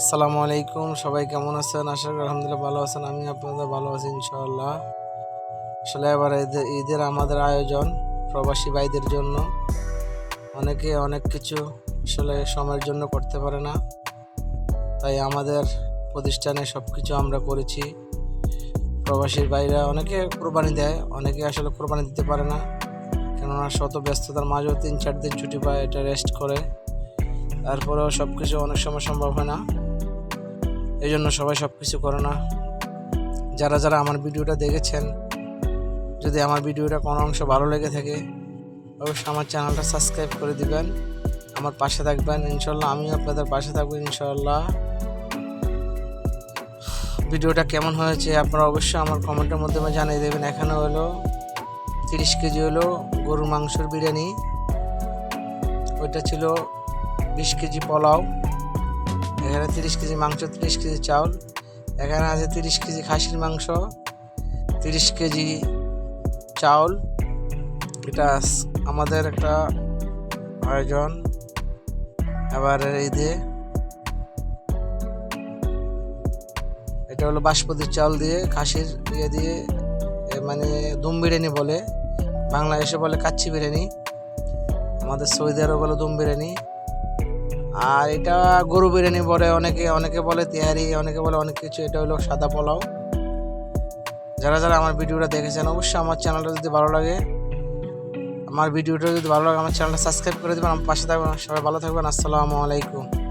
আসসালামু আলাইকুম, সবাই কেমন আছেন? আশা করি আলহামদুলিল্লাহ ভালো আছেন। আমি আপনাদের ভালো আছি ইনশাআল্লাহ। আসলে এবার ঈদের ঈদের আমাদের আয়োজন প্রবাসী ভাইদের জন্য। অনেকে অনেক কিছু আসলে সময়ের জন্য করতে পারে না। তাই আমাদের প্রতিষ্ঠানে সব কিছু আমরা করেছি। প্রবাসী ভাইরা অনেকে কোরবানি দেয়, অনেকে আসলে কোরবানি দিতে পারে না। কেননা শত ব্যস্ততার মাঝেও তিন চার দিন ছুটি পায়, এটা রেস্ট করে। তারপরেও সব কিছু অনেক সময় সম্ভব হয় না। এই জন্য সবাই সব কিছু করে না। যারা যারা আমার ভিডিওটা দেখেছেন, যদি আমার ভিডিওটা কোনো অংশ ভালো লেগে থাকে, অবশ্যই আমার চ্যানেলটা সাবস্ক্রাইব করে দিবেন। আমার পাশে থাকবেন ইনশাল্লাহ আমিও আপনাদের পাশে থাকব ইনশাল্লাহ ভিডিওটা কেমন হয়েছে আপনারা অবশ্যই আমার কমেন্টের মাধ্যমে জানিয়ে দেবেন। এখানে হলো তিরিশ কেজি হলো গরুর মাংসর বিরিয়ানি। ওইটা ছিল বিশ কেজি পোলাও, এখানে তিরিশ কেজি মাংস, তিরিশ কেজি চাউল, এখানে আছে তিরিশ কেজি খাসির মাংস, তিরিশ কেজি চাউল। এটা আমাদের একটা আয়োজন। এবার এই দিয়ে এটা হলো বাসমতি চাউল দিয়ে, খাসির ইয়ে দিয়ে মানে দুম বিরিয়ানি বলে, বাংলাদেশে বলে কাচ্চি বিরিয়ানি, আমাদের সৌদি আরব বলে দুম বিরিয়ানি। আর এটা গরু বিরিয়ানি বলে, অনেকে অনেকে বলে তেহারি, অনেকে বলে অনেক কিছু। এটা হলো সাদা পোলাও। যারা যারা আমার ভিডিওটা দেখেছেন, অবশ্যই আমার চ্যানেলটা যদি ভালো লাগে, আমার ভিডিওটা যদি ভালো লাগে, আমার চ্যানেলটা সাবস্ক্রাইব করে দেবেন। আমার পাশে থাকবেন, সবাই ভালো থাকবেন। আসসালামু আলাইকুম।